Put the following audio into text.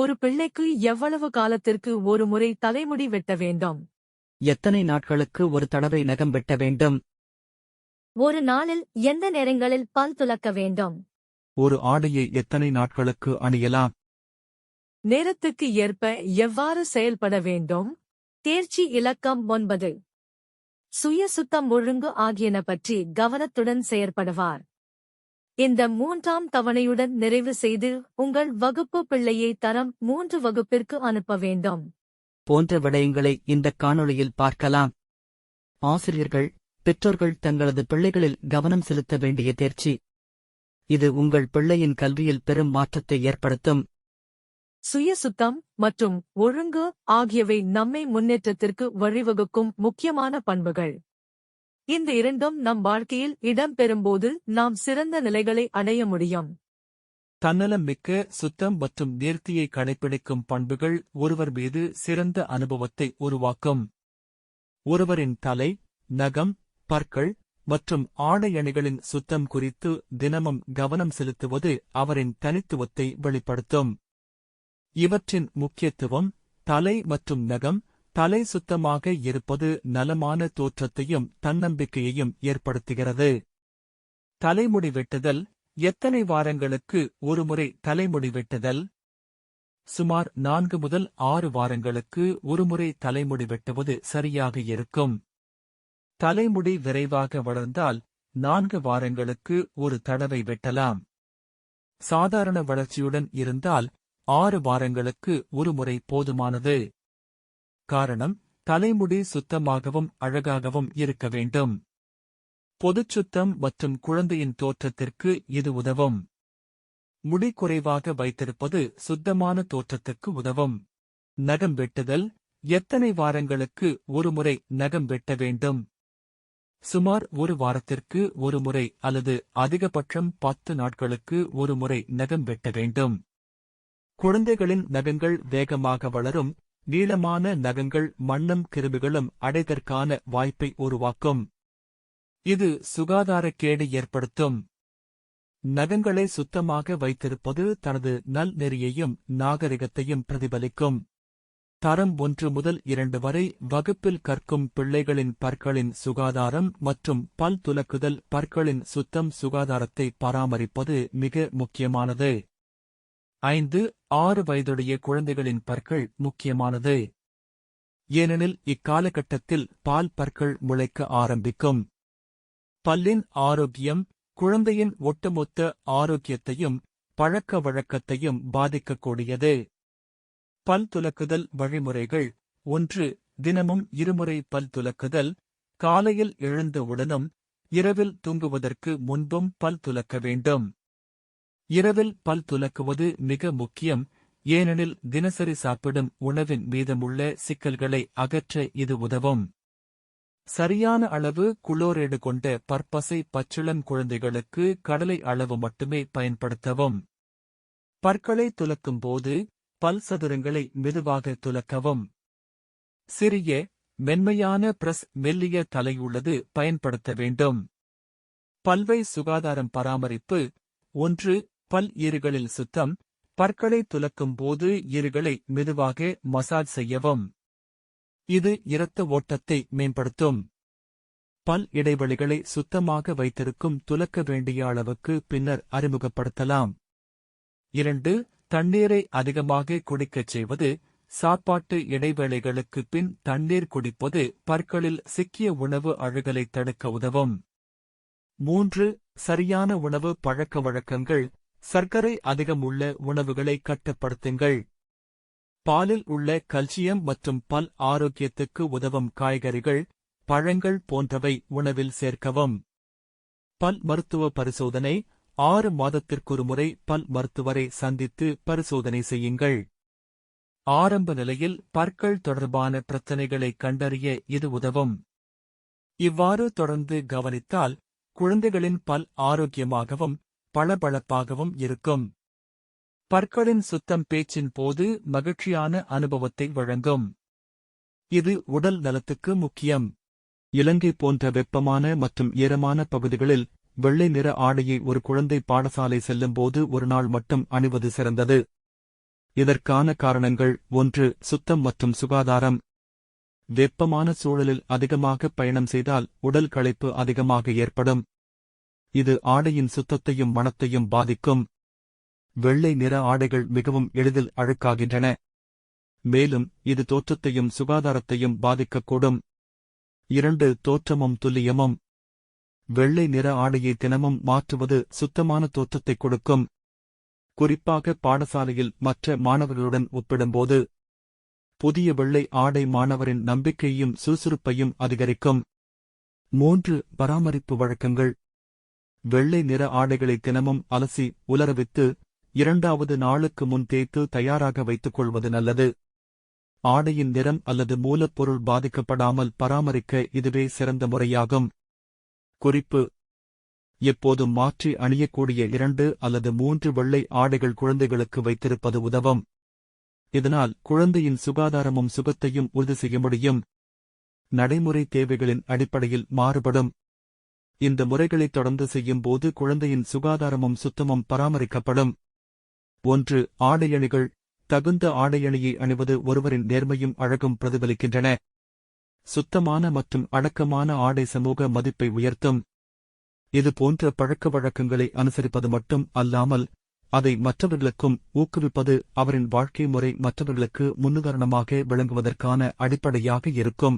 ஒரு பிள்ளைக்கு எவ்வளவு காலத்திற்கு ஒரு முறை தலைமுடி வெட்ட வேண்டும்? எத்தனை நாட்களுக்கு ஒரு தடவை நகம் வெட்ட வேண்டும்? ஒரு நாளில் எந்த நேரங்களில் பல் துலக்க வேண்டும்? ஒரு ஆடையை எத்தனை நாட்களுக்கு அணியலாம்? நேரத்துக்கு ஏற்ப எவ்வாறு செயல்பட வேண்டும்? தேர்ச்சி இலக்கம் ஒன்பது. சுய சுத்தம் ஒழுங்கு ஆகியன பற்றி கவனத்துடன் செயற்படுவார். இந்த மூன்றாம் தவணையுடன் நிறைவு செய்து உங்கள் வகுப்பு பிள்ளையை தரம் மூன்று வகுப்பிற்கு அனுப்ப வேண்டும். போன்ற விடயங்களை இந்த காணொளியில் பார்க்கலாம். ஆசிரியர்கள் பெற்றோர்கள் தங்களது பிள்ளைகளில் கவனம் செலுத்த வேண்டிய தேர்ச்சி. இது உங்கள் பிள்ளையின் கல்வியில் பெரும் மாற்றத்தை ஏற்படுத்தும். சுய சுத்தம் மற்றும் ஒழுங்கு ஆகியவை நம்மை முன்னேற்றத்திற்கு வழிவகுக்கும் முக்கியமான பண்புகள். இந்த இரண்டும் நம் வாழ்க்கையில் இடம்பெறும்போது நாம் சிறந்த நிலைகளை அடைய முடியும். தன்னலம் மிக்க சுத்தம் மற்றும் நேர்த்தியை கடைப்பிடிக்கும் பண்புகள் ஒருவர் மீது சிறந்த அனுபவத்தை உருவாக்கும். ஒருவரின் தலை நகம் பற்கள் மற்றும் ஆடையணிகளின் சுத்தம் குறித்து தினமும் கவனம் செலுத்துவது அவரின் தனித்துவத்தை வெளிப்படுத்தும். இவற்றின் முக்கியத்துவம் தலை மற்றும் நகம் தலை சுத்தமாக இருப்பது நலமான தோற்றத்தையும் தன்னம்பிக்கையையும் ஏற்படுத்துகிறது. தலைமுடி வெட்டுதல். எத்தனை வாரங்களுக்கு ஒருமுறை தலைமுடி வெட்டுதல்? சுமார் நான்கு முதல் ஆறு வாரங்களுக்கு ஒருமுறை தலைமுடி வெட்டுவது சரியாக இருக்கும். தலைமுடி விரைவாக வளர்ந்தால் நான்கு வாரங்களுக்கு ஒரு தடவை வெட்டலாம். சாதாரண வளர்ச்சியுடன் இருந்தால் ஆறு வாரங்களுக்கு ஒருமுறை போதுமானது. காரணம் தலைமுடி சுத்தமாகவும் அழகாகவும் இருக்க வேண்டும். பொதுச் சுத்தம் மற்றும் குழந்தையின் தோற்றத்திற்கு இது உதவும். முடி குறைவாக வைத்திருப்பது சுத்தமான தோற்றத்துக்கு உதவும். நகம் வெட்டுதல் எத்தனை வாரங்களுக்கு ஒருமுறை நகம் வெட்ட வேண்டும். சுமார் ஒரு வாரத்திற்கு ஒரு முறை அல்லது அதிகபட்சம் பத்து நாட்களுக்கு ஒரு முறை நகம் வெட்ட வேண்டும். குழந்தைகளின் நகங்கள் வேகமாக வளரும் நீளமான நகங்கள் மண்ணும் கிருமிகளும் அடைதற்கான வாய்ப்பை உருவாக்கும். இது சுகாதாரக்கேடு ஏற்படுத்தும். நகங்களை சுத்தமாக வைத்திருப்பது தனது நல் நெறியையும் நாகரிகத்தையும் பிரதிபலிக்கும். தரம் ஒன்று முதல் இரண்டு வரை வகுப்பில் கற்கும் பிள்ளைகளின் பற்களின் சுகாதாரம் மற்றும் பல் துலக்குதல் பற்களின் சுத்தம் சுகாதாரத்தை பராமரிப்பது மிக முக்கியமானது. ஐந்து ஆறு வயதுடைய குழந்தைகளின் பற்கள் முக்கியமானது. ஏனெனில் இக்காலகட்டத்தில் பால் பற்கள் முளைக்க ஆரம்பிக்கும். பல்லின் ஆரோக்கியம் குழந்தையின் ஒட்டுமொத்த ஆரோக்கியத்தையும் பழக்க வழக்கத்தையும் பாதிக்கக்கூடியது. பல் துலக்குதல் வழிமுறைகள் ஒன்று தினமும் இருமுறை பல் துலக்குதல் காலையில் எழுந்தவுடனும் இரவில் தூங்குவதற்கு முன்பும் பல் துலக்க வேண்டும். இரவில் பல் துலக்குவது மிக முக்கியம். ஏனெனில் தினசரி சாப்பிடும் உணவின் மீதமுள்ள சிக்கல்களை அகற்ற இது உதவும். சரியான அளவு குளோரைடு கொண்ட பற்பசை பச்சிளம் குழந்தைகளுக்கு கடலை அளவு மட்டுமே பயன்படுத்தவும். பற்களை துலக்கும் போது பல் சதுரங்களை மெதுவாக துலக்கவும். சிறிய மென்மையான பிரஸ் மெல்லிய தலையுள்ளது பயன்படுத்த வேண்டும். பல்வை சுகாதாரம் பராமரிப்பு. ஒன்று பல் ஈறுகளில் சுத்தம் பற்களை துலக்கும் போது ஈறுகளை மெதுவாக மசாஜ் செய்யவும். இது இரத்த ஓட்டத்தை மேம்படுத்தும். பல் இடைவெளிகளை சுத்தமாக வைத்திருக்கும் துலக்க வேண்டிய அளவுக்கு பின்னர் அறிமுகப்படுத்தலாம். இரண்டு தண்ணீரை அதிகமாக குடிக்கச் செய்வது சாப்பாட்டு இடைவேளைகளுக்கு பின் தண்ணீர் குடிப்பது பற்களில் சிக்கிய உணவு அழுகலை தடுக்க உதவும். மூன்று சரியான உணவு பழக்க வழக்கங்கள் சர்க்கரை அதிகம் உள்ள உணவுகளை கட்டுப்படுத்துங்கள். பாலில் உள்ள கல்சியம் மற்றும் பல் ஆரோக்கியத்துக்கு உதவும் காய்கறிகள் பழங்கள் போன்றவை உணவில் சேர்க்கவும். பல் மருத்துவ பரிசோதனை ஆறு மாதத்திற்கொருமுறை பல் மருத்துவரை சந்தித்து பரிசோதனை செய்யுங்கள். ஆரம்ப நிலையில் பற்கள் தொடர்பான பிரச்சினைகளை கண்டறிய இது உதவும். இவ்வாறு தொடர்ந்து கவனித்தால் குழந்தைகளின் பல் ஆரோக்கியமாகவும் பளபளப்பாகவும் இருக்கும். பற்களின் சுத்தம் பேச்சின் போது மகிழ்ச்சியான அனுபவத்தை வழங்கும். இது உடல் நலத்துக்கு முக்கியம். இலங்கை போன்ற வெப்பமான மற்றும் ஈரமான பகுதிகளில் வெள்ளை நிற ஆடையை ஒரு குழந்தை பாடசாலை செல்லும்போது ஒரு நாள் மட்டும் அணிவது சிறந்தது. இதற்கான காரணங்கள் ஒன்று சுத்தம் மற்றும் சுகாதாரம். வெப்பமான சூழலில் அதிகமாக பயணம் செய்தால் உடல் களைப்பு அதிகமாக ஏற்படும். இது ஆடையின் சுத்தத்தையும் மணத்தையும் பாதிக்கும். வெள்ளை நிற ஆடைகள் மிகவும் எளிதில் அழுக்காகின்றன. மேலும் இது தோற்றத்தையும் சுகாதாரத்தையும் பாதிக்கக்கூடும். இரண்டு தோற்றமும் துல்லியமும். வெள்ளை நிற ஆடையை தினமும் மாற்றுவது சுத்தமான தோற்றத்தை கொடுக்கும். குறிப்பாக பாடசாலையில் மற்ற மாணவர்களுடன் ஒப்பிடும்போது புதிய வெள்ளை ஆடை மாணவரின் நம்பிக்கையையும் சுறுசுறுப்பையும் அதிகரிக்கும். மூன்று பராமரிப்பு வழக்கங்கள். வெள்ளை நிற ஆடைகளை தினமும் அலசி உலரவித்து இரண்டாவது நாளுக்கு முன் தேய்த்து தயாராக வைத்துக் கொள்வது நல்லது. ஆடையின் நிறம் அல்லது மூலப்பொருள் பாதிக்கப்படாமல் பராமரிக்க இதுவே சிறந்த முறையாகும். குறிப்பு. எப்போதும் மாற்றி அணியக்கூடிய இரண்டு அல்லது மூன்று வெள்ளை ஆடைகள் குழந்தைகளுக்கு வைத்திருப்பது உதவும். இதனால் குழந்தையின் சுகாதாரமும் சுகத்தையும் உறுதி செய்ய முடியும். நடைமுறை தேவைகளின் அடிப்படையில் மாறுபடும். இந்த முறைகளை தொடர்ந்து செய்யும்போது குழந்தையின் சுகாதாரமும் சுத்தமும் பராமரிக்கப்படும். ஒன்று ஆடையணிகள். தகுந்த ஆடையணியை அணிவது ஒருவரின் நேர்மையும் அழகும் பிரதிபலிக்கின்றன. சுத்தமான மற்றும் அடக்கமான ஆடை சமூக மதிப்பை உயர்த்தும். இது போன்ற பழக்க வழக்கங்களை அனுசரிப்பது மட்டும் அல்லாமல் அதை மற்றவர்களுக்கும் ஊக்குவிப்பது அவரின் வாழ்க்கை முறை மற்றவர்களுக்கு முன்னுதாரணமாக விளங்குவதற்கான அடிப்படையாக இருக்கும்.